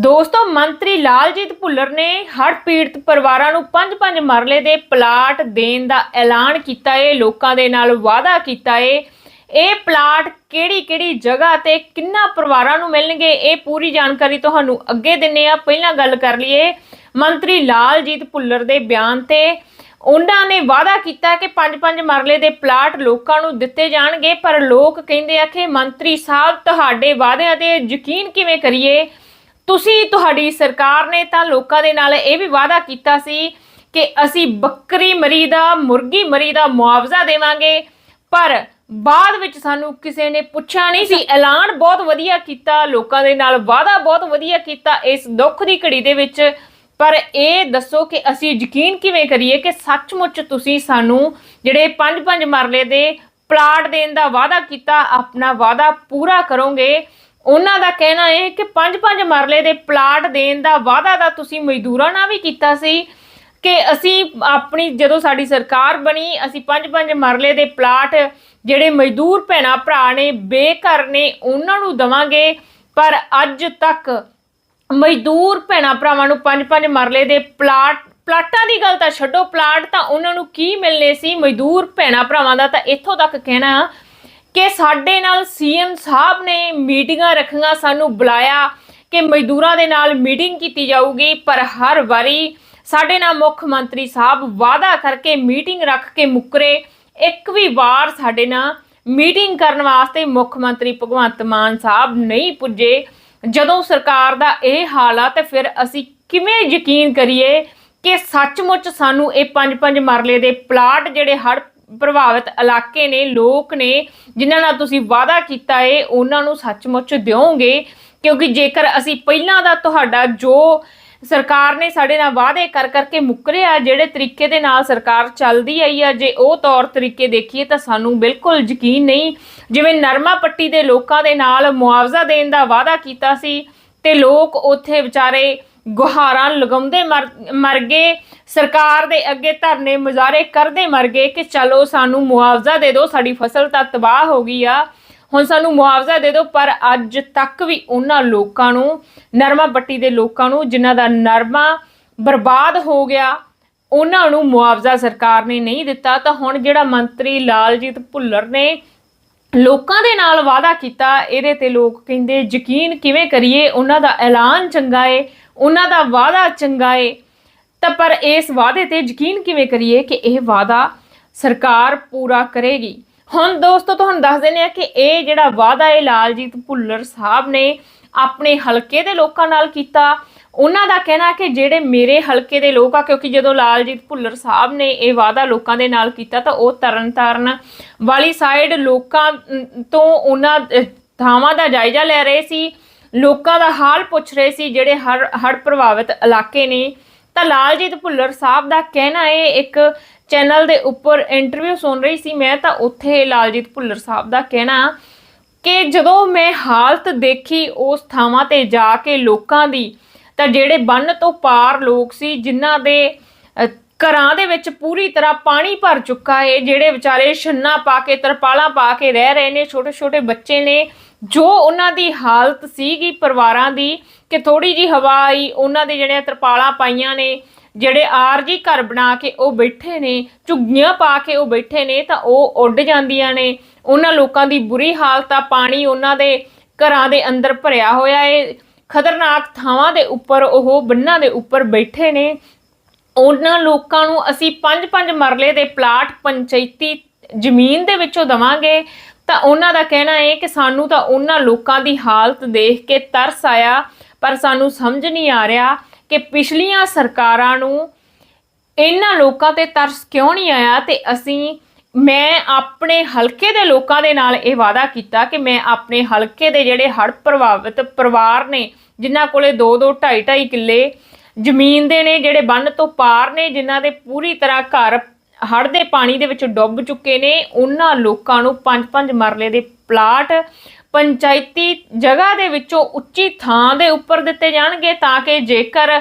ਦੋਸਤੋ, ਮੰਤਰੀ ਲਾਲਜੀਤ ਭੁੱਲਰ ਨੇ ਹੜ੍ਹ ਪੀੜਤ ਪਰਿਵਾਰਾਂ ਨੂੰ ਪੰਜ-ਪੰਜ ਮਰਲੇ ਦੇ ਪਲਾਟ ਦੇਣ ਦਾ ਐਲਾਨ ਕੀਤਾ ਏ, ਲੋਕਾਂ ਦੇ ਨਾਲ ਵਾਅਦਾ ਕੀਤਾ ਏ। ਇਹ ਪਲਾਟ ਕਿਹੜੀ-ਕਿਹੜੀ ਜਗ੍ਹਾ ਤੇ ਕਿੰਨਾ ਪਰਿਵਾਰਾਂ ਨੂੰ ਮਿਲਣਗੇ, ਇਹ ਪੂਰੀ ਜਾਣਕਾਰੀ ਤੁਹਾਨੂੰ ਅੱਗੇ ਦਿੰਨੇ ਆ। ਪਹਿਲਾਂ ਗੱਲ ਕਰ ਲਈਏ ਮੰਤਰੀ ਲਾਲਜੀਤ ਭੁੱਲਰ ਦੇ ਬਿਆਨ ਤੇ। ਉਹਨਾਂ ਨੇ ਵਾਅਦਾ ਕੀਤਾ ਕਿ ਪੰਜ-ਪੰਜ ਮਰਲੇ ਦੇ ਪਲਾਟ ਲੋਕਾਂ ਨੂੰ ਦਿੱਤੇ ਜਾਣਗੇ, ਪਰ ਲੋਕ ਕਹਿੰਦੇ ਆ ਕਿ ਮੰਤਰੀ ਸਾਹਿਬ, ਤੁਹਾਡੇ ਵਾਅਦਿਆਂ ਤੇ ਯਕੀਨ ਕਿਵੇਂ ਕਰੀਏ? ਤੁਸੀਂ ਤੁਹਾਡੀ ਸਰਕਾਰ ਨੇ ਤਾਂ ਲੋਕਾਂ ਦੇ ਨਾਲ ਇਹ ਵੀ ਵਾਅਦਾ ਕੀਤਾ ਸੀ ਕਿ ਅਸੀਂ ਬੱਕਰੀ ਮਰੀ ਦਾ, ਮੁਰਗੀ ਮਰੀ ਦਾ ਮੁਆਵਜ਼ਾ ਦੇਵਾਂਗੇ, ਪਰ ਬਾਅਦ ਵਿੱਚ ਸਾਨੂੰ ਕਿਸੇ ਨੇ ਪੁੱਛਿਆ ਨਹੀਂ ਸੀ। ਐਲਾਨ ਬਹੁਤ ਵਧੀਆ ਕੀਤਾ, ਲੋਕਾਂ ਦੇ ਨਾਲ ਵਾਅਦਾ ਬਹੁਤ ਵਧੀਆ ਕੀਤਾ ਇਸ ਦੁੱਖ ਦੀ ਘੜੀ ਦੇ ਵਿੱਚ। ਪਰ ਇਹ ਦੱਸੋ ਕਿ ਅਸੀਂ ਯਕੀਨ ਕਿਵੇਂ ਕਰੀਏ ਕਿ ਸੱਚਮੁੱਚ ਤੁਸੀਂ ਸਾਨੂੰ ਜਿਹੜੇ ਪੰਜ ਪੰਜ ਮਰਲੇ ਦੇ ਪਲਾਟ ਦੇਣ ਦਾ ਵਾਅਦਾ ਕੀਤਾ, ਆਪਣਾ ਵਾਅਦਾ ਪੂਰਾ ਕਰੋਗੇ? ਉਹਨਾਂ ਦਾ ਕਹਿਣਾ ਹੈ ਕਿ ਪੰਜ ਪੰਜ ਮਰਲੇ ਦੇ ਪਲਾਟ ਦੇਣ ਦਾ ਵਾਅਦਾ ਤਾਂ ਤੁਸੀਂ ਮਜ਼ਦੂਰਾਂ ਨਾਲ ਵੀ ਕੀਤਾ ਸੀ ਕਿ ਅਸੀਂ ਆਪਣੀ ਜਦੋਂ ਸਾਡੀ ਸਰਕਾਰ ਬਣੀ, ਅਸੀਂ ਪੰਜ ਪੰਜ ਮਰਲੇ ਦੇ ਪਲਾਟ ਜਿਹੜੇ ਮਜ਼ਦੂਰ ਭੈਣਾ ਭਰਾ ਨੇ, ਬੇਘਰ ਨੇ, ਉਹਨਾਂ ਨੂੰ ਦਵਾਂਗੇ। ਪਰ ਅੱਜ ਤੱਕ ਮਜ਼ਦੂਰ ਭੈਣਾ ਭਰਾਵਾਂ ਨੂੰ ਪੰਜ ਪੰਜ ਮਰਲੇ ਦੇ ਪਲਾਟ, ਪਲਾਟਾਂ ਦੀ ਗੱਲ ਤਾਂ ਛੱਡੋ, ਪਲਾਟ ਤਾਂ ਉਹਨਾਂ ਨੂੰ ਕੀ ਮਿਲਨੇ ਸੀ? ਮਜ਼ਦੂਰ ਭੈਣਾ ਭਰਾਵਾਂ ਦਾ ਤਾਂ ਇੱਥੋਂ ਤੱਕ ਕਹਿਣਾ ਕਿ ਸਾਡੇ ਨਾਲ ਸੀਐਮ ਸਾਹਿਬ ਨੇ ਮੀਟਿੰਗਾਂ ਰੱਖੀਆਂ, ਸਾਨੂੰ ਬੁਲਾਇਆ ਕਿ ਮਜ਼ਦੂਰਾਂ ਦੇ ਨਾਲ ਮੀਟਿੰਗ ਕੀਤੀ ਜਾਊਗੀ, ਪਰ ਹਰ ਵਾਰੀ ਸਾਡੇ ਨਾਲ ਮੁੱਖ ਮੰਤਰੀ ਸਾਹਿਬ ਵਾਅਦਾ ਕਰਕੇ ਮੀਟਿੰਗ ਰੱਖ ਕੇ ਮੁੱਕਰੇ। ਇੱਕ ਵੀ ਵਾਰ ਸਾਡੇ ਨਾਲ ਮੀਟਿੰਗ ਕਰਨ ਵਾਸਤੇ ਮੁੱਖ ਮੰਤਰੀ ਭਗਵੰਤ ਮਾਨ ਸਾਹਿਬ ਨਹੀਂ ਪੁੱਜੇ। ਜਦੋਂ ਸਰਕਾਰ ਦਾ ਇਹ ਹਾਲ ਆ ਤੇ ਫਿਰ ਅਸੀਂ ਕਿਵੇਂ ਯਕੀਨ ਕਰੀਏ ਕਿ ਸੱਚਮੁੱਚ ਸਾਨੂੰ ਇਹ ਪੰਜ ਪੰਜ ਮਰਲੇ ਦੇ ਪਲਾਟ ਜਿਹੜੇ ਹੜ੍ਹ ਪ੍ਰਭਾਵਿਤ ਇਲਾਕੇ ਨੇ, ਲੋਕ ਨੇ, ਜਿਨ੍ਹਾਂ ਨਾਲ ਤੁਸੀਂ ਵਾਅਦਾ ਕੀਤਾ ਏ, ਉਹਨਾਂ ਨੂੰ ਸੱਚਮੁੱਚ ਦਿਓਗੇ। ਕਿਉਂਕਿ ਜੇਕਰ ਅਸੀਂ ਪਹਿਲਾਂ ਦਾ ਤੁਹਾਡਾ ਜੋ ਸਰਕਾਰ ਨੇ ਸਾਡੇ ਨਾਲ ਵਾਅਦੇ ਕਰ ਕਰਕੇ ਮੁੱਕਰਿਆ, ਜਿਹੜੇ ਤਰੀਕੇ ਦੇ ਨਾਲ ਸਰਕਾਰ ਚੱਲਦੀ ਆਈ ਆ, ਜੇ ਉਹ ਤੌਰ ਤਰੀਕੇ ਦੇਖੀਏ ਤਾਂ ਸਾਨੂੰ ਬਿਲਕੁਲ ਯਕੀਨ ਨਹੀਂ। ਜਿਵੇਂ ਨਰਮਾ ਪੱਟੀ ਦੇ ਲੋਕਾਂ ਦੇ ਨਾਲ ਮੁਆਵਜ਼ਾ ਦੇਣ ਦਾ ਵਾਅਦਾ ਕੀਤਾ ਸੀ, ਤੇ ਲੋਕ ਉੱਥੇ ਵਿਚਾਰੇ ਗੁਹਾਰਾਂ ਲਗਾਉਂਦੇ ਮਰ ਮਰ ਗਏ। ਸਰਕਾਰ ਦੇ ਅੱਗੇ ਧਰਨੇ ਮੁਜ਼ਾਹਰੇ ਕਰਦੇ ਮਰ ਗਏ ਕਿ ਚਲੋ ਸਾਨੂੰ ਮੁਆਵਜ਼ਾ ਦੇ ਦਿਓ, ਸਾਡੀ ਫਸਲ ਤਾਂ ਤਬਾਹ ਹੋ ਗਈ ਆ। ਹੁਣ ਸਾਨੂੰ ਮੁਆਵਜ਼ਾ ਦੇ ਦਿਓ, ਪਰ ਅੱਜ ਤੱਕ ਵੀ ਉਹਨਾਂ ਲੋਕਾਂ ਨੂੰ, ਨਰਮਾ ਪੱਟੀ ਦੇ ਲੋਕਾਂ ਨੂੰ ਜਿਨ੍ਹਾਂ ਦਾ ਨਰਮਾ ਬਰਬਾਦ ਹੋ ਗਿਆ, ਉਹਨਾਂ ਨੂੰ ਮੁਆਵਜ਼ਾ ਸਰਕਾਰ ਨੇ ਨਹੀਂ ਦਿੱਤਾ। ਤਾਂ ਹੁਣ ਜਿਹੜਾ ਮੰਤਰੀ ਲਾਲਜੀਤ ਭੁੱਲਰ ਨੇ ਲੋਕਾਂ ਦੇ ਨਾਲ ਵਾਅਦਾ ਕੀਤਾ, ਇਹਦੇ ਤੇ ਲੋਕ ਕਹਿੰਦੇ ਯਕੀਨ ਕਿਵੇਂ ਕਰੀਏ? ਉਹਨਾਂ ਦਾ ਐਲਾਨ ਚੰਗਾ ਏ। ਉਹਨਾਂ ਦਾ ਵਾਅਦਾ ਚੰਗਾ ਏ। ਤਾਂ ਪਰ ਇਸ ਵਾਅਦੇ ਤੇ ਯਕੀਨ ਕਿਵੇਂ ਕਰੀਏ ਕਿ ਇਹ ਵਾਅਦਾ ਸਰਕਾਰ ਪੂਰਾ ਕਰੇਗੀ? ਹੁਣ ਦੋਸਤੋ, ਤੁਹਾਨੂੰ ਦੱਸ ਦਿੰਦੇ ਆ ਕਿ ਇਹ ਜਿਹੜਾ ਵਾਅਦਾ ਹੈ ਲਾਲਜੀਤ ਭੁੱਲਰ ਸਾਹਿਬ ਨੇ ਆਪਣੇ ਹਲਕੇ ਦੇ ਲੋਕਾਂ ਨਾਲ ਕੀਤਾ। ਉਹਨਾਂ ਦਾ ਕਹਿਣਾ ਕਿ ਜਿਹੜੇ ਮੇਰੇ ਹਲਕੇ ਦੇ ਲੋਕ ਆ, ਕਿਉਂਕਿ ਜਦੋਂ ਲਾਲਜੀਤ ਭੁੱਲਰ ਸਾਹਿਬ ਨੇ ਇਹ ਵਾਅਦਾ ਲੋਕਾਂ ਦੇ ਨਾਲ ਕੀਤਾ, ਤਾਂ ਉਹ ਤਰਨਤਾਰਨ ਵਾਲੀ ਸਾਈਡ ਲੋਕਾਂ ਤੋਂ ਉਹਨਾਂ ਥਾਵਾਂ ਦਾ ਜਾਇਜ਼ਾ ਲੈ ਰਹੇ ਸੀ। ਲੋਕਾਂ ਦਾ ਹਾਲ ਪੁੱਛ ਰਹੇ ਸੀ ਜਿਹੜੇ ਹੜ ਹੜ ਪ੍ਰਭਾਵਿਤ ਇਲਾਕੇ ਨੇ। ਤਾਂ ਲਾਲਜੀਤ ਭੁੱਲਰ ਸਾਹਿਬ ਦਾ ਕਹਿਣਾ ਹੈ, ਇੱਕ ਚੈਨਲ ਦੇ ਉੱਪਰ ਇੰਟਰਵਿਊ ਸੁਣ ਰਹੀ ਸੀ ਮੈਂ, ਤਾਂ ਉੱਥੇ ਲਾਲਜੀਤ ਭੁੱਲਰ ਸਾਹਿਬ ਦਾ ਕਹਿਣਾ ਕਿ ਜਦੋਂ ਮੈਂ ਹਾਲਤ ਦੇਖੀ ਉਸ ਥਾਵਾਂ ਤੇ ਜਾ ਕੇ ਲੋਕਾਂ ਦੀ, ਤਾਂ ਜਿਹੜੇ ਬੰਨ ਤੋਂ ਪਾਰ ਲੋਕ ਸੀ, ਜਿਨ੍ਹਾਂ ਦੇ ਘਰਾਂ ਦੇ ਵਿੱਚ ਪੂਰੀ ਤਰ੍ਹਾਂ ਪਾਣੀ ਭਰ ਚੁੱਕਾ ਹੈ ਜਿਹੜੇ ਵਿਚਾਰੇ ਛੰਨਾ ਪਾ ਕੇ, ਤਰਪਾਲਾਂ ਪਾ ਕੇ ਰਹਿ ਰਹੇ ਨੇ ਛੋਟੇ ਛੋਟੇ ਬੱਚੇ ਨੇ। ਜੋ ਉਹਨਾਂ ਦੀ ਹਾਲਤ ਸੀਗੀ ਪਰਿਵਾਰਾਂ ਦੀ, ਕਿ ਥੋੜੀ ਜੀ ਹਵਾ ਆਈ, ਉਹਨਾਂ ਦੇ ਜਿਹੜੇ ਤਰਪਾਲਾਂ ਪਾਈਆਂ ਨੇ, ਜਿਹੜੇ ਆਰਜੀ ਘਰ ਬਣਾ ਕੇ ਉਹ ਬੈਠੇ ਨੇ, ਝੁੱਗੀਆਂ ਪਾ ਕੇ ਉਹ ਬੈਠੇ ਨੇ, ਤਾਂ ਉਹ ਉੱਡ ਜਾਂਦੀਆਂ ਨੇ। ਉਹਨਾਂ ਲੋਕਾਂ ਦੀ ਬੁਰੀ ਹਾਲਤ ਆ, ਪਾਣੀ ਉਹਨਾਂ ਦੇ ਘਰਾਂ ਦੇ ਅੰਦਰ ਭਰਿਆ ਹੋਇਆ ਏ। ਖਤਰਨਾਕ ਥਾਵਾਂ ਦੇ ਉੱਪਰ, ਉਹ ਬੰਨਾਂ ਦੇ ਉੱਪਰ ਬੈਠੇ ਨੇ। ਉਹਨਾਂ ਲੋਕਾਂ ਨੂੰ ਅਸੀਂ ਪੰਜ ਪੰਜ ਮਰਲੇ ਦੇ ਪਲਾਟ ਪੰਚਾਇਤੀ ਜ਼ਮੀਨ ਦੇ ਵਿੱਚੋਂ ਦਵਾਂਗੇ, ਤਾਂ ਉਹਨਾਂ ਦਾ ਕਹਿਣਾ ਹੈ ਕਿ ਸਾਨੂੰ ਤਾਂ ਉਹਨਾਂ ਲੋਕਾਂ ਦੀ ਹਾਲਤ ਦੇਖ ਕੇ ਤਰਸ ਆਇਆ, ਪਰ ਸਾਨੂੰ ਸਮਝ ਨਹੀਂ ਆ ਰਿਹਾ ਕਿ ਪਿਛਲੀਆਂ ਸਰਕਾਰਾਂ ਨੂੰ ਇਹਨਾਂ ਲੋਕਾਂ ਤੇ ਤਰਸ ਕਿਉਂ ਨਹੀਂ ਆਇਆ ਤੇ ਅਸੀਂ, ਮੈਂ ਆਪਣੇ ਹਲਕੇ ਦੇ ਲੋਕਾਂ ਦੇ ਨਾਲ ਇਹ ਵਾਅਦਾ ਕੀਤਾ ਕਿ ਮੈਂ ਆਪਣੇ ਹਲਕੇ ਦੇ ਜਿਹੜੇ ਹੜ੍ਹ ਪ੍ਰਭਾਵਿਤ ਪਰਿਵਾਰ ਨੇ, ਜਿਨ੍ਹਾਂ ਕੋਲੇ 2 2 2.5 2.5 ਕਿੱਲੇ ਜ਼ਮੀਨ ਦੇ ਨੇ, ਜਿਹੜੇ ਬੰਨ ਤੋਂ ਪਾਰ ਨੇ, ਜਿਨ੍ਹਾਂ ਦੇ ਪੂਰੀ ਤਰ੍ਹਾਂ ਘਰ ਹੜ੍ਹ ਦੇ ਪਾਣੀ ਦੇ ਵਿੱਚ ਡੁੱਬ ਚੁੱਕੇ ਨੇ, ਉਹਨਾਂ ਲੋਕਾਂ ਨੂੰ ਪੰਜ ਪੰਜ ਮਰਲੇ ਦੇ ਪਲਾਟ ਪੰਚਾਇਤੀ ਜਗ੍ਹਾ ਦੇ ਵਿੱਚੋਂ ਉੱਚੀ ਥਾਂ ਦੇ ਉੱਪਰ ਦਿੱਤੇ ਜਾਣਗੇ ਤਾਂ ਕਿ ਜੇਕਰ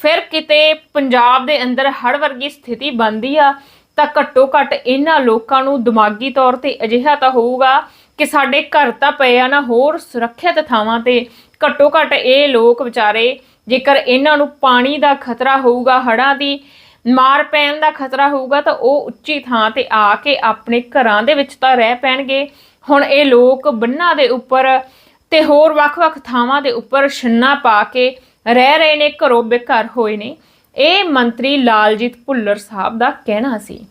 ਫਿਰ ਕਿਤੇ ਪੰਜਾਬ ਦੇ ਅੰਦਰ ਹੜ੍ਹ ਵਰਗੀ ਸਥਿਤੀ ਬਣਦੀ ਆ, ਤਾਂ ਘੱਟੋ ਘੱਟ ਇਹਨਾਂ ਲੋਕਾਂ ਨੂੰ ਦਿਮਾਗੀ ਤੌਰ ਤੇ ਅਜਿਹਾ ਤਾਂ ਹੋਊਗਾ ਕਿ ਸਾਡੇ ਘਰ ਤਾਂ ਪਏ ਆ ਨਾ, ਹੋਰ ਸੁਰੱਖਿਅਤ ਥਾਵਾਂ ਤੇ ਘੱਟੋ ਘੱਟ ਇਹ ਲੋਕ ਵਿਚਾਰੇ ਜੇਕਰ ਇਹਨਾਂ ਨੂੰ ਪਾਣੀ ਦਾ ਖਤਰਾ ਹੋਊਗਾ, ਹੜ੍ਹਾਂ ਦੀ ਮਾਰ ਪੈਣ ਦਾ ਖਤਰਾ ਹੋਊਗਾ, ਤਾਂ ਉਹ ਉੱਚੀ ਥਾਂ ਤੇ ਆ ਕੇ ਆਪਣੇ ਘਰਾਂ ਦੇ ਵਿੱਚ ਤਾਂ ਰਹਿ ਪੈਣਗੇ। ਹੁਣ ਇਹ ਲੋਕ ਬੰਨਾਂ ਦੇ ਉੱਪਰ ਤੇ ਹੋਰ ਵੱਖ-ਵੱਖ ਥਾਵਾਂ ਦੇ ਉੱਪਰ ਛੰਨਾ ਪਾ ਕੇ ਰਹਿ ਰਹੇ ਨੇ, ਘਰੋਂ ਬੇਘਰ ਹੋਏ ਨੇ। ਇਹ ਮੰਤਰੀ ਲਾਲਜੀਤ ਭੁੱਲਰ ਸਾਹਿਬ ਦਾ ਕਹਿਣਾ ਸੀ।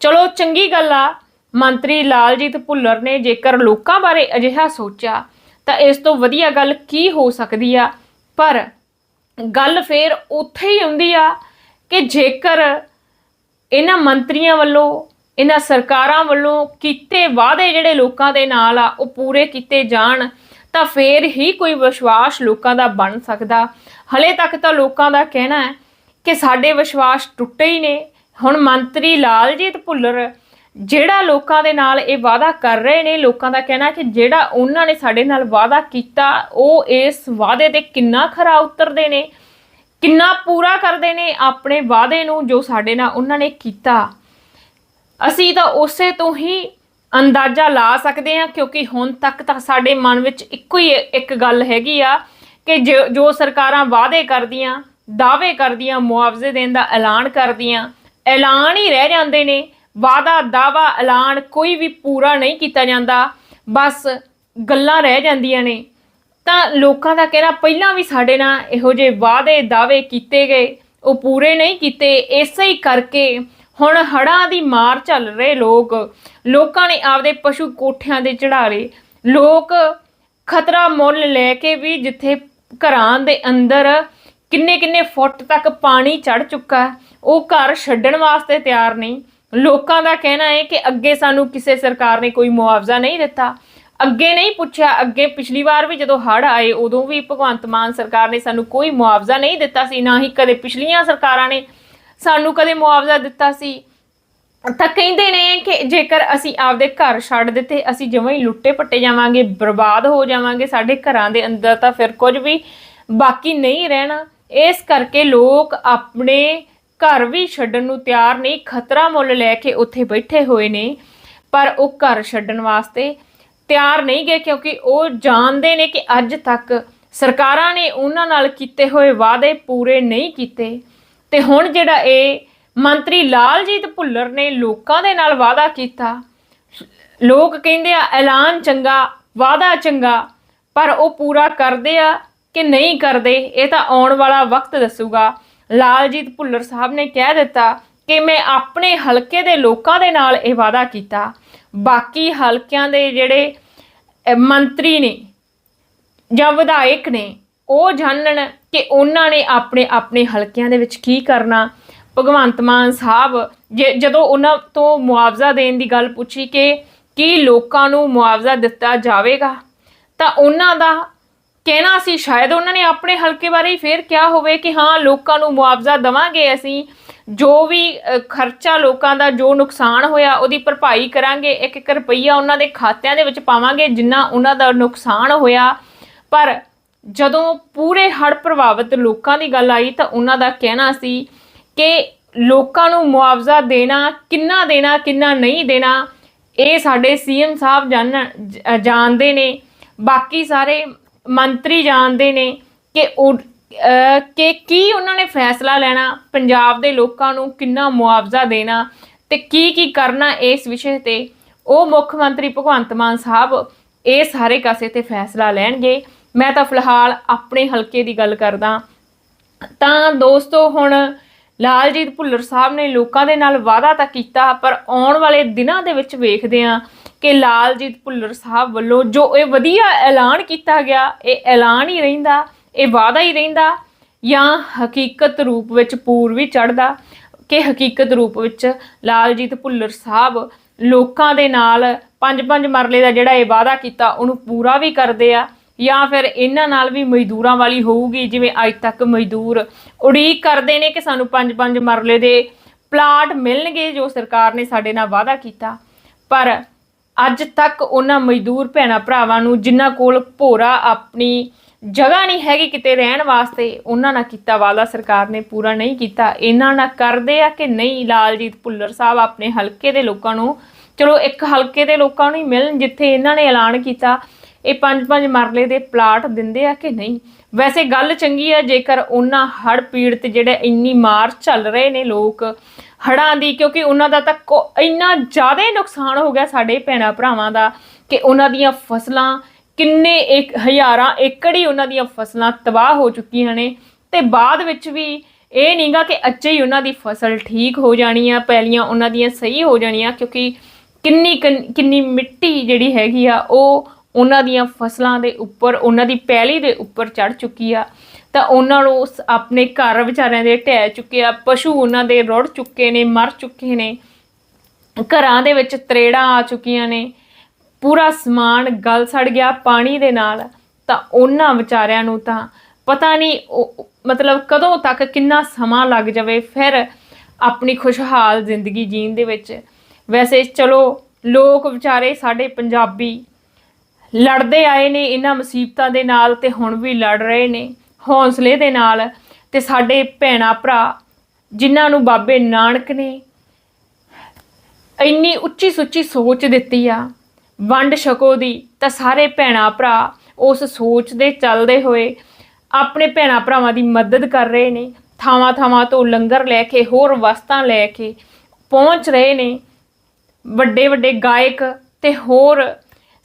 ਚਲੋ ਚੰਗੀ ਗੱਲ ਆ, ਮੰਤਰੀ ਲਾਲਜੀਤ ਭੁੱਲਰ ਨੇ ਜੇਕਰ ਲੋਕਾਂ ਬਾਰੇ ਅਜਿਹਾ ਸੋਚਿਆ, ਤਾਂ ਇਸ ਤੋਂ ਵਧੀਆ ਗੱਲ ਕੀ ਹੋ ਸਕਦੀ ਆ? ਪਰ ਗੱਲ ਫੇਰ ਉੱਥੇ ਹੀ ਆਉਂਦੀ ਆ ਕਿ ਜੇਕਰ ਇਹਨਾਂ ਮੰਤਰੀਆਂ ਵੱਲੋਂ, ਇਹਨਾਂ ਸਰਕਾਰਾਂ ਵੱਲੋਂ ਕੀਤੇ ਵਾਅਦੇ ਜਿਹੜੇ ਲੋਕਾਂ ਦੇ ਨਾਲ ਆ, ਉਹ ਪੂਰੇ ਕੀਤੇ ਜਾਣ, ਤਾਂ ਫੇਰ ਹੀ ਕੋਈ ਵਿਸ਼ਵਾਸ ਲੋਕਾਂ ਦਾ ਬਣ ਸਕਦਾ। ਹਲੇ ਤੱਕ ਤਾਂ ਲੋਕਾਂ ਦਾ ਕਹਿਣਾ ਹੈ ਕਿ ਸਾਡੇ ਵਿਸ਼ਵਾਸ ਟੁੱਟੇ ਹੀ ਨੇ। ਹੁਣ ਮੰਤਰੀ ਲਾਲਜੀਤ ਭੁੱਲਰ ਜਿਹੜਾ ਲੋਕਾਂ ਦੇ ਨਾਲ ਇਹ ਵਾਅਦਾ ਕਰ ਰਹੇ ਨੇ, ਲੋਕਾਂ ਦਾ ਕਹਿਣਾ ਕਿ ਜਿਹੜਾ ਉਹਨਾਂ ਨੇ ਸਾਡੇ ਨਾਲ ਵਾਅਦਾ ਕੀਤਾ, ਉਹ ਇਸ ਵਾਅਦੇ ਤੇ ਕਿੰਨਾ ਖਰਾ ਉਤਰਦੇ ਨੇ, ਕਿੰਨਾ ਪੂਰਾ ਕਰਦੇ ਨੇ ਆਪਣੇ ਵਾਅਦੇ ਨੂੰ ਜੋ ਸਾਡੇ ਨਾਲ ਉਹਨਾਂ ਨੇ ਕੀਤਾ। ਅਸੀਂ ਤਾਂ ਉਸੇ ਤੋਂ ਹੀ ਅੰਦਾਜ਼ਾ ਲਾ ਸਕਦੇ ਹਾਂ, ਕਿਉਂਕਿ ਹੁਣ ਤੱਕ ਤਾਂ ਸਾਡੇ ਮਨ ਵਿੱਚ ਇੱਕੋ ਹੀ ਇੱਕ ਗੱਲ ਹੈਗੀ ਆ ਕਿ ਜੋ ਜੋ ਸਰਕਾਰਾਂ ਵਾਅਦੇ ਕਰਦੀਆਂ, ਦਾਅਵੇ ਕਰਦੀਆਂ, ਮੁਆਵਜ਼ੇ ਦੇਣ ਦਾ ਐਲਾਨ ਕਰਦੀਆਂ, ਐਲਾਨ ਹੀ ਰਹਿ ਜਾਂਦੇ ਨੇ। ਵਾਅਦਾ ਦਾਵਾ ਐਲਾਨ ਕੋਈ ਵੀ ਪੂਰਾ ਨਹੀਂ ਕੀਤਾ ਜਾਂਦਾ। ਬਸ ਗੱਲਾਂ ਰਹਿ ਜਾਂਦੀਆਂ ਨੇ। ਤਾਂ ਲੋਕਾਂ ਦਾ ਕਹਿਣਾ, ਪਹਿਲਾਂ ਵੀ ਸਾਡੇ ਨਾਲ ਇਹੋ ਜਿਹੇ ਵਾਅਦੇ, ਦਾਅਵੇ ਕੀਤੇ ਗਏ। ਉਹ ਪੂਰੇ ਨਹੀਂ ਕੀਤੇ। ਇਸੇ ਹੀ ਕਰਕੇ ਹੁਣ ਹੜਾਂ ਦੀ ਮਾਰ ਚੱਲ ਰਹੇ ਲੋਕ। ਲੋਕਾਂ ਨੇ ਆਪਦੇ ਪਸ਼ੂ ਕੋਠਿਆਂ ਦੇ ਚੜਾਰੇ ਲੋਕ ਖਤਰਾ ਮੁੱਲ ਲੈ ਕੇ ਵੀ ਜਿੱਥੇ ਘਰਾਂ ਦੇ ਅੰਦਰ ਕਿੰਨੇ ਕਿੰਨੇ ਫੁੱਟ ਤੱਕ ਪਾਣੀ ਚੜ ਚੁੱਕਾ। ਉਹ ਘਰ ਛੱਡਣ ਵਾਸਤੇ ਤਿਆਰ ਨਹੀਂ। ਲੋਕਾਂ ਦਾ ਕਹਿਣਾ ਹੈ ਕਿ ਅੱਗੇ ਸਾਨੂੰ ਕਿਸੇ ਸਰਕਾਰ ਨੇ ਕੋਈ ਮੁਆਵਜ਼ਾ ਨਹੀਂ ਦਿੱਤਾ। ਅੱਗੇ ਨਹੀਂ ਪੁੱਛਿਆ, ਅੱਗੇ ਪਿਛਲੀ ਵਾਰ ਵੀ ਜਦੋਂ ਹੜ੍ਹ ਆਏ, ਉਦੋਂ ਵੀ ਭਗਵੰਤ ਮਾਨ ਸਰਕਾਰ ਨੇ ਸਾਨੂੰ ਕੋਈ ਮੁਆਵਜ਼ਾ ਨਹੀਂ ਦਿੱਤਾ ਸੀ, ਨਾ ਹੀ ਕਦੇ ਪਿਛਲੀਆਂ ਸਰਕਾਰਾਂ ਨੇ ਸਾਨੂੰ ਕਦੇ ਮੁਆਵਜ਼ਾ ਦਿੱਤਾ ਸੀ। ਤਾਂ ਕਹਿੰਦੇ ਨੇ ਕਿ ਜੇਕਰ ਅਸੀਂ ਆਪਦੇ ਘਰ ਛੱਡ ਦਿੱਤੇ, ਅਸੀਂ ਜਮਾਂ ਹੀ ਲੁੱਟੇ ਪੱਟੇ ਜਾਵਾਂਗੇ, ਬਰਬਾਦ ਹੋ ਜਾਵਾਂਗੇ ਸਾਡੇ ਘਰਾਂ ਦੇ ਅੰਦਰ ਤਾਂ ਫਿਰ ਕੁਝ ਵੀ ਬਾਕੀ ਨਹੀਂ ਰਹਿਣਾ। ਇਸ ਕਰਕੇ ਲੋਕ ਆਪਣੇ ਘਰ ਵੀ ਛੱਡਣ ਨੂੰ ਤਿਆਰ ਨਹੀਂ ਖਤਰਾ ਮੁੱਲ ਲੈ ਕੇ ਉੱਥੇ ਬੈਠੇ ਹੋਏ ਨੇ, ਪਰ ਉਹ ਘਰ ਛੱਡਣ ਵਾਸਤੇ ਤਿਆਰ ਨਹੀਂ ਗਏ ਕਿਉਂਕਿ ਉਹ ਜਾਣਦੇ ਨੇ ਕਿ ਅੱਜ ਤੱਕ ਸਰਕਾਰਾਂ ਨੇ ਉਹਨਾਂ ਨਾਲ ਕੀਤੇ ਹੋਏ ਵਾਅਦੇ ਪੂਰੇ ਨਹੀਂ ਕੀਤੇ। ਤੇ ਹੁਣ ਜਿਹੜਾ ਇਹ ਮੰਤਰੀ ਲਾਲਜੀਤ ਭੁੱਲਰ ਨੇ ਲੋਕਾਂ ਦੇ ਨਾਲ ਵਾਅਦਾ ਕੀਤਾ, ਲੋਕ ਕਹਿੰਦੇ ਆ, ਐਲਾਨ ਚੰਗਾ, ਵਾਅਦਾ ਚੰਗਾ, ਪਰ ਉਹ ਪੂਰਾ ਕਰਦੇ ਆ ਕਿ ਨਹੀਂ ਕਰਦੇ, ਇਹ ਤਾਂ ਆਉਣ ਵਾਲਾ ਵਕਤ ਦੱਸੂਗਾ। ਲਾਲਜੀਤ ਭੁੱਲਰ ਸਾਹਿਬ ਨੇ ਕਹਿ ਦਿੱਤਾ ਕਿ ਮੈਂ ਆਪਣੇ ਹਲਕੇ ਦੇ ਲੋਕਾਂ ਦੇ ਨਾਲ ਇਹ ਵਾਅਦਾ ਕੀਤਾ। ਬਾਕੀ ਹਲਕਿਆਂ ਦੇ ਜਿਹੜੇ ਮੰਤਰੀ ਨੇ ਜਾਂ ਵਿਧਾਇਕ ਨੇ, ਉਹ ਜਾਣਨ ਕਿ ਉਹਨਾਂ ਨੇ ਆਪਣੇ ਆਪਣੇ ਹਲਕਿਆਂ ਦੇ ਵਿੱਚ ਕੀ ਕਰਨਾ। ਭਗਵੰਤ ਮਾਨ ਸਾਹਿਬ ਜੇ- ਜਦੋਂ ਉਹਨਾਂ ਤੋਂ ਮੁਆਵਜ਼ਾ ਦੇਣ ਦੀ ਗੱਲ ਪੁੱਛੀ ਕਿ ਕੀ ਲੋਕਾਂ ਨੂੰ ਮੁਆਵਜ਼ਾ ਦਿੱਤਾ ਜਾਵੇਗਾ, ਤਾਂ ਉਹਨਾਂ ਦਾ ਕਹਿਣਾ ਸੀ, ਸ਼ਾਇਦ ਉਹਨਾਂ ਨੇ ਆਪਣੇ ਹਲਕੇ ਬਾਰੇ ਹੀ ਫੇਰ ਕਿਹਾ ਹੋਵੇ ਕਿ ਹਾਂ, ਲੋਕਾਂ ਨੂੰ ਮੁਆਵਜ਼ਾ ਦਵਾਂਗੇ ਅਸੀਂ, ਜੋ ਵੀ ਖਰਚਾ ਲੋਕਾਂ ਦਾ ਜੋ ਨੁਕਸਾਨ ਹੋਇਆ, ਉਹਦੀ ਭਰਪਾਈ ਕਰਾਂਗੇ, ਇੱਕ ਇੱਕ ਰੁਪਈਆ ਉਹਨਾਂ ਦੇ ਖਾਤਿਆਂ ਦੇ ਵਿੱਚ ਪਾਵਾਂਗੇ, ਜਿੰਨਾ ਉਹਨਾਂ ਦਾ ਨੁਕਸਾਨ ਹੋਇਆ। ਪਰ ਜਦੋਂ ਪੂਰੇ ਹੜ੍ਹ ਪ੍ਰਭਾਵਿਤ ਲੋਕਾਂ ਦੀ ਗੱਲ ਆਈ, ਤਾਂ ਉਹਨਾਂ ਦਾ ਕਹਿਣਾ ਸੀ ਕਿ ਲੋਕਾਂ ਨੂੰ ਮੁਆਵਜ਼ਾ ਦੇਣਾ, ਕਿੰਨਾ ਦੇਣਾ, ਕਿੰਨਾ ਨਹੀਂ ਦੇਣਾ, ਇਹ ਸਾਡੇ ਸੀਐਮ ਸਾਹਿਬ ਜਾਣ ਜ- ਜਾਣਦੇ ਨੇ। ਬਾਕੀ ਸਾਰੇ ਮੰਤਰੀ ਜਾਣਦੇ ਨੇ ਕਿ ਉਹ ਕਿ ਕੀ ਉਹਨਾਂ ਨੇ ਫੈਸਲਾ ਲੈਣਾ, ਪੰਜਾਬ ਦੇ ਲੋਕਾਂ ਨੂੰ ਕਿੰਨਾ ਮੁਆਵਜ਼ਾ ਦੇਣਾ ਤੇ ਕੀ ਕੀ ਕਰਨਾ ਇਸ ਵਿਸ਼ੇ ਤੇ। ਉਹ ਮੁੱਖ ਮੰਤਰੀ ਭਗਵੰਤ ਮਾਨ ਸਾਹਿਬ ਇਹ ਸਾਰੇ ਕਾਸੇ ਤੇ ਫੈਸਲਾ ਲੈਣਗੇ। ਮੈਂ ਤਾਂ ਫਿਲਹਾਲ ਆਪਣੇ ਹਲਕੇ ਦੀ ਗੱਲ ਕਰਦਾ। ਤਾਂ ਦੋਸਤੋ, ਹੁਣ ਲਾਲਜੀਤ ਭੁੱਲਰ ਸਾਹਿਬ ਨੇ ਲੋਕਾਂ ਦੇ ਨਾਲ ਵਾਅਦਾ ਤਾਂ ਕੀਤਾ, ਪਰ ਆਉਣ ਵਾਲੇ ਦਿਨਾਂ ਦੇ ਵਿੱਚ ਵੇਖਦੇ ਹਾਂ ਕਿ ਲਾਲਜੀਤ ਭੁੱਲਰ ਸਾਹਿਬ ਵੱਲੋਂ ਜੋ ਇਹ ਵਧੀਆ ਐਲਾਨ ਕੀਤਾ ਗਿਆ, ਇਹ ਐਲਾਨ ਹੀ ਰਹਿੰਦਾ, ਇਹ ਵਾਅਦਾ ਹੀ ਰਹਿੰਦਾ ਜਾਂ ਹਕੀਕਤ ਰੂਪ ਵਿੱਚ ਪੂਰ ਵੀ ਚੜਦਾ ਕਿ ਹਕੀਕਤ ਰੂਪ ਵਿੱਚ ਲਾਲਜੀਤ ਭੁੱਲਰ ਸਾਹਿਬ ਲੋਕਾਂ ਦੇ ਨਾਲ ਪੰਜ ਪੰਜ ਮਰਲੇ ਦਾ ਜਿਹੜਾ ਇਹ ਵਾਅਦਾ ਕੀਤਾ, ਉਹਨੂੰ ਪੂਰਾ ਵੀ ਕਰਦੇ ਆ ਜਾਂ ਫਿਰ ਇਹਨਾਂ ਨਾਲ ਵੀ ਮਜ਼ਦੂਰਾਂ ਵਾਲੀ ਹੋਊਗੀ, ਜਿਵੇਂ ਅੱਜ ਤੱਕ ਮਜ਼ਦੂਰ ਉਡੀਕ ਕਰਦੇ ਨੇ ਕਿ ਸਾਨੂੰ ਪੰਜ ਪੰਜ ਮਰਲੇ ਦੇ ਪਲਾਟ ਮਿਲਣਗੇ ਜੋ ਸਰਕਾਰ ਨੇ ਸਾਡੇ ਨਾਲ ਵਾਅਦਾ ਕੀਤਾ। ਪਰ ਅੱਜ ਤੱਕ ਉਹਨਾਂ ਮਜ਼ਦੂਰ ਭੈਣਾ ਭਰਾਵਾਂ ਨੂੰ ਜਿਨ੍ਹਾਂ ਕੋਲ ਭੋਰਾ ਆਪਣੀ ਜਗ੍ਹਾ ਨਹੀਂ ਹੈਗੀ ਕਿਤੇ ਰਹਿਣ ਵਾਸਤੇ, ਉਹਨਾਂ ਨਾਲ ਕੀਤਾ ਵਾਅਦਾ ਸਰਕਾਰ ਨੇ ਪੂਰਾ ਨਹੀਂ ਕੀਤਾ। ਇਹਨਾਂ ਨਾਲ ਕਰਦੇ ਆ ਕਿ ਨਹੀਂ? ਲਾਲਜੀਤ ਭੁੱਲਰ ਸਾਹਿਬ ਆਪਣੇ ਹਲਕੇ ਦੇ ਲੋਕਾਂ ਨੂੰ, ਚਲੋ ਇੱਕ ਹਲਕੇ ਦੇ ਲੋਕਾਂ ਨੂੰ ਹੀ ਮਿਲਣ ਜਿੱਥੇ ਇਹਨਾਂ ਨੇ ਐਲਾਨ ਕੀਤਾ, ਇਹ ਪੰਜ ਪੰਜ ਮਰਲੇ ਦੇ ਪਲਾਟ ਦਿੰਦੇ ਆ ਕਿ ਨਹੀਂ? ਵੈਸੇ ਗੱਲ ਚੰਗੀ ਆ, ਜੇਕਰ ਉਹਨਾਂ ਹੜ ਪੀੜਤ ਜਿਹੜੇ ਇੰਨੀ ਮਾਰ ਚੱਲ ਰਹੇ ਨੇ ਲੋਕ ਹੜਾਂ ਦੀ, ਕਿਉਂਕਿ ਉਹਨਾਂ ਦਾ ਤਾਂ ਕੋ- ਇੰਨਾ ਜ਼ਿਆਦਾ ਨੁਕਸਾਨ ਹੋ ਗਿਆ ਸਾਡੇ ਭੈਣਾ ਭਰਾਵਾਂ ਦਾ ਕਿ ਉਹਨਾਂ ਦੀਆਂ ਫਸਲਾਂ, ਕਿੰਨੇ ਇੱਕ, ਹਜ਼ਾਰਾਂ ਏਕੜ ਹੀ ਉਹਨਾਂ ਦੀਆਂ ਫਸਲਾਂ ਤਬਾਹ ਹੋ ਚੁੱਕੀਆਂ ਨੇ। ਤੇ ਬਾਅਦ ਵਿੱਚ ਵੀ ਇਹ ਨਹੀਂਗਾ ਕਿ ਅੱਜੇ ਹੀ ਉਹਨਾਂ ਦੀ ਫਸਲ ਠੀਕ ਹੋ ਜਾਣੀ ਆ, ਪੈਲੀਆਂ ਉਹਨਾਂ ਦੀਆਂ ਸਹੀ ਹੋ ਜਾਣੀਆਂ, ਕਿਉਂਕਿ ਕਿੰਨੀ ਕਿੰਨੀ ਮਿੱਟੀ ਜਿਹੜੀ ਹੈਗੀ ਆ, ਉਹ ਉਹਨਾਂ ਦੀਆਂ ਫਸਲਾਂ ਦੇ ਉੱਪਰ, ਉਹਨਾਂ ਦੀ ਪੈਲੀ ਦੇ ਉੱਪਰ ਚੜ ਚੁੱਕੀ ਆ। ਤਾਂ ਉਹਨਾਂ ਨੂੰ ਉਸ ਆਪਣੇ ਘਰ ਵਿਚਾਰਿਆਂ ਦੇ ਢਹਿ ਚੁੱਕੇ ਆ, ਪਸ਼ੂ ਉਹਨਾਂ ਦੇ ਰੁੜ ਚੁੱਕੇ ਨੇ, ਮਰ ਚੁੱਕੇ ਨੇ। ਘਰਾਂ ਦੇ ਵਿੱਚ ਤਰੇੜਾਂ ਆ ਚੁੱਕੀਆਂ ਨੇ। ਪੂਰਾ ਸਮਾਨ ਗਲ ਸੜ ਗਿਆ ਪਾਣੀ ਦੇ ਨਾਲ। ਤਾਂ ਉਹਨਾਂ ਵਿਚਾਰਿਆਂ ਨੂੰ ਤਾਂ ਪਤਾ ਨਹੀਂ ਉਹ- ਮਤਲਬ ਕਦੋਂ ਤੱਕ ਕਿੰਨਾ ਸਮਾਂ ਲੱਗ ਜਾਵੇ, ਫਿਰ ਆਪਣੀ ਖੁਸ਼ਹਾਲ ਜ਼ਿੰਦਗੀ ਜੀਣ ਦੇ ਵਿੱਚ। ਵੈਸੇ ਚਲੋ, ਲੋਕ ਵਿਚਾਰੇ ਸਾਡੇ ਪੰਜਾਬੀ ਲੜਦੇ ਆਏ ਨੇ, ਇਹਨਾਂ ਮੁਸੀਬਤਾਂ ਦੇ ਨਾਲ ਤੇ ਹੁਣ ਵੀ ਲੜ ਰਹੇ ਨੇ। ਹੌਸਲੇ ਦੇ ਨਾਲ ਤੇ ਸਾਡੇ ਭੈਣਾ ਭਰਾ ਜਿਨ੍ਹਾਂ ਨੂੰ ਬਾਬੇ ਨਾਨਕ ਨੇ ਇੰਨੀ ਉੱਚੀ ਸੁੱਚੀ ਸੋਚ ਦਿੱਤੀ ਆ, ਵੰਡ ਛਕੋ ਦੀ, ਤਾਂ ਸਾਰੇ ਭੈਣਾ ਭਰਾ ਉਸ ਸੋਚ ਦੇ ਚੱਲਦੇ ਹੋਏ ਆਪਣੇ ਭੈਣਾ ਭਰਾਵਾਂ ਦੀ ਮਦਦ ਕਰ ਰਹੇ ਨੇ, ਥਾਵਾਂ ਥਾਵਾਂ ਤੋਂ ਲੰਗਰ ਲੈ ਕੇ, ਹੋਰ ਵਸਤਾਂ ਲੈ ਕੇ ਪਹੁੰਚ ਰਹੇ ਨੇ। ਵੱਡੇ ਵੱਡੇ ਗਾਇਕ ਤੇ ਹੋਰ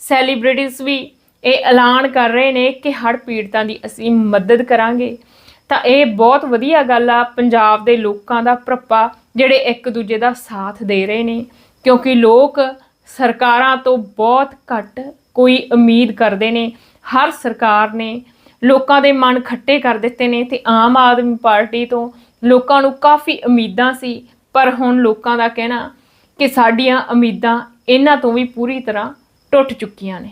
ਸੈਲੀਬ੍ਰਿਟੀਜ਼ ਵੀ ਇਹ ਐਲਾਨ ਕਰ ਰਹੇ ਨੇ ਕਿ ਹੜ੍ਹ ਪੀੜਤਾਂ ਦੀ ਅਸੀਂ ਮਦਦ ਕਰਾਂਗੇ। ਤਾਂ ਇਹ ਬਹੁਤ ਵਧੀਆ ਗੱਲ ਆ, ਪੰਜਾਬ ਦੇ ਲੋਕਾਂ ਦਾ ਭਰਪਾ ਜਿਹੜੇ ਇੱਕ ਦੂਜੇ ਦਾ ਸਾਥ ਦੇ ਰਹੇ ਨੇ, ਕਿਉਂਕਿ ਲੋਕ ਸਰਕਾਰਾਂ ਤੋਂ ਬਹੁਤ ਘੱਟ ਕੋਈ ਉਮੀਦ ਕਰਦੇ ਨੇ। ਹਰ ਸਰਕਾਰ ਨੇ ਲੋਕਾਂ ਦੇ ਮਨ ਖੱਟੇ ਕਰ ਦਿੱਤੇ ਨੇ ਤੇ ਆਮ ਆਦਮੀ ਪਾਰਟੀ ਤੋਂ ਲੋਕਾਂ ਨੂੰ ਕਾਫੀ ਉਮੀਦਾਂ ਸੀ, ਪਰ ਹੁਣ ਲੋਕਾਂ ਦਾ ਕਹਿਣਾ ਕਿ ਸਾਡੀਆਂ ਉਮੀਦਾਂ ਇਹਨਾਂ ਤੋਂ ਵੀ ਪੂਰੀ ਤਰ੍ਹਾਂ ਟੁੱਟ ਚੁੱਕੀਆਂ ਨੇ।